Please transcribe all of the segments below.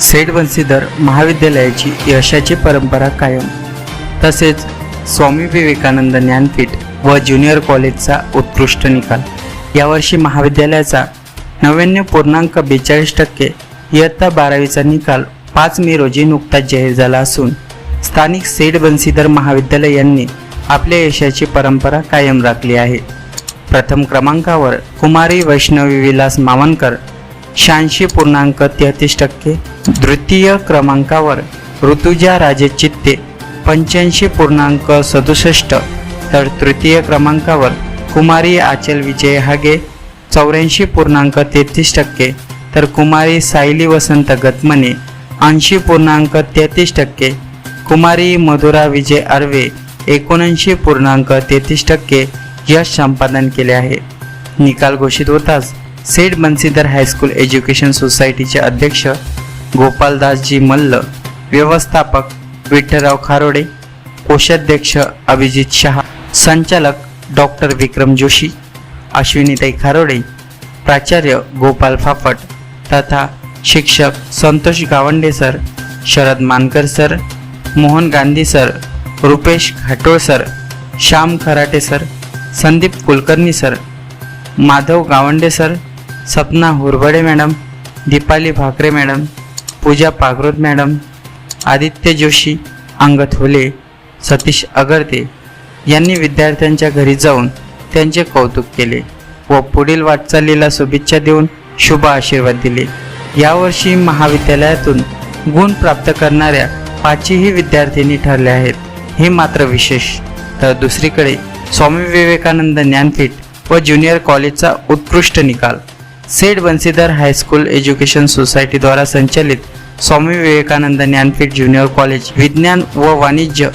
सेठ बन्सीधर महाविद्यालयाची यशाची परंपरा कायम. तसेच स्वामी विवेकानंद ज्ञानपीठ व ज्युनियर कॉलेजचा उत्कृष्ट निकाल. यावर्षी महाविद्यालयाचा नव्याण्णव पूर्णांक बेचाळीस टक्के इयत्ता बारावीचा निकाल पाच मे रोजी नुकताच जाहीर झाला असून स्थानिक सेठ बन्सीधर महाविद्यालय यांनी आपल्या यशाची परंपरा कायम राखली आहे. प्रथम क्रमांकावर कुमारी वैष्णवी विलास मावनकर शहाऐंशी पूर्णांक तेहतीस टक्के. द्वितीय क्रमांकावर ऋतुजा राजे चित्ते पंच्याऐंशी पूर्णांक सदुसष्ट. तर तृतीय क्रमांकावर कुमारी आचल विजय हागे चौऱ्याऐंशी पूर्णांक तेहतीस टक्के. तर कुमारी सायली वसंत गतमने ऐंशी पूर्णांक तेहतीस टक्के. कुमारी मधुरा विजय अर्वे एकोणऐंशी पूर्णांक तेहतीस टक्के यश संपादन केले आहे. निकाल घोषित होताच सेठ बन्सीधर हायस्कूल एज्युकेशन सोसायटीचे अध्यक्ष गोपालदासजी मल्ल व्यवस्थापक विठ्ठलराव खारोडे कोषाध्यक्ष अभिजित शहा संचालक डॉक्टर विक्रम जोशी अश्विनीताई खारोडे प्राचार्य गोपाल फाफट तथा शिक्षक Santosh Gawande sir Sharad Mankar sir Mohan Gandhi sir Rupesh Ghatol sir Shyam Kharate sir Sandeep Kulkarni sir Madhav Gawande sir Sapna Hurbade madam Deepali Bhakre madam Pooja Pagrot madam Aditya Joshi Angat Hole Satish अगरते यांनी विद्यार्थ्यांच्या घरी जाऊन त्यांचे कौतुक केले व पुढील वाटचालीला शुभेच्छा देऊन शुभ आशीर्वाद दिले. यावर्षी महाविद्यालयातून गुण प्राप्त करणाऱ्या पाचही विद्यार्थिनी ठरल्या आहेत. हे मात्र विशेष. तर दुसरीकडे स्वामी विवेकानंद ज्ञानपीठ व ज्युनियर कॉलेजचा उत्कृष्ट निकाल. सेठ बन्सीधर हायस्कूल एज्युकेशन सोसायटीद्वारा संचालित स्वामी विवेकानंद ज्ञानपीठ ज्युनियर कॉलेज विज्ञान व वाणिज्य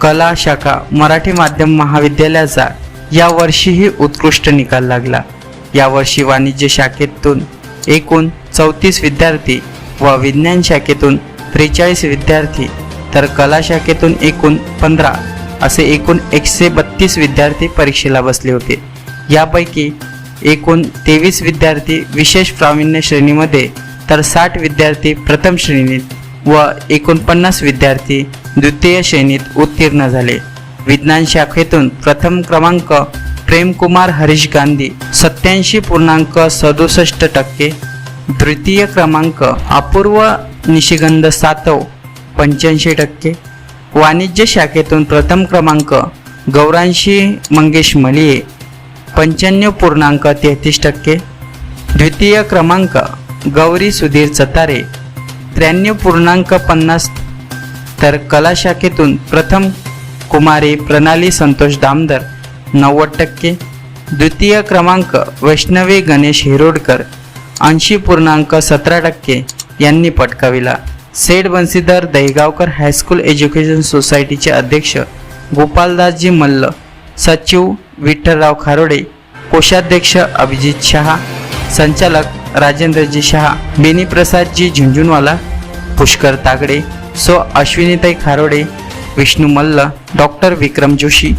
कला शाखा मराठी माध्यम महाविद्यालयाचा यावर्षीही उत्कृष्ट निकाल लागला. यावर्षी वाणिज्य शाखेतून एकूण चौतीस विद्यार्थी व विज्ञान शाखेतून त्रेचाळीस विद्यार्थी तर कला शाखेतून एकूण पंधरा असे एकूण एकशे बत्तीस विद्यार्थी परीक्षेला बसले होते. यापैकी एकूण तेवीस विद्यार्थी विशेष प्रावीण्य श्रेणीमध्ये तर साठ विद्यार्थी प्रथम श्रेणीत व एकोणपन्नास विद्यार्थी द्वितीय श्रेणीत उत्तीर्ण झाले. विज्ञान शाखेतून प्रथम क्रमांक प्रेमकुमार हरीश गांधी सत्याऐंशी पूर्णांक सदुसष्ट टक्के. द्वितीय क्रमांक अपूर्व निशिगंध सातव पंच्याऐंशी टक्के. वाणिज्य शाखेतून प्रथम क्रमांक गौरांशी मंगेश मलिये पंच्याण्णव पूर्णांक तेहतीस टक्के द्वितीय क्रमांक गौरी सुधीर चतारे त्र्याण्णव पूर्णांक पन्नास तर कलाशाखेतून प्रथम कुमारी प्रणाली संतोष दामदर नव्वद टक्के. द्वितीय क्रमांक वैष्णवी गणेश हिरोडकर ऐंशी पूर्णांक सतरा टक्के यांनी पटकाविला. Seth Bansidhar Dahigaonkar high school education सोसायटीचे अध्यक्ष गोपालदासजी मल्ल सचिव विठ्ठलराव खारोडे कोषाध्यक्ष अभिजित शहा संचालक राजेंद्रजी शहा बेनीप्रसादजी झुंझुनवाला पुष्कर तागडे सो अश्विनीताई खारोडे विष्णू मल्ल डॉक्टर विक्रम जोशी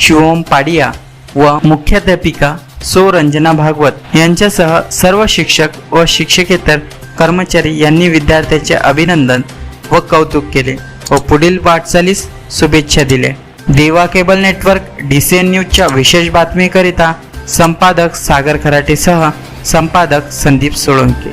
शिवम पाडिया व मुख्याध्यापिका सो रंजना भागवत यांच्यासह सर्व शिक्षक व शिक्षकेतर कर्मचारी यांनी विद्यार्थ्याचे अभिनंदन व कौतुक केले व पुढील वाटचालीस शुभेच्छा दिल्या. Deva cable network D C N न्यूजच्या विशेष बातमीकरिता संपादक सागर खराटेसह संपादक संदीप सोळंके.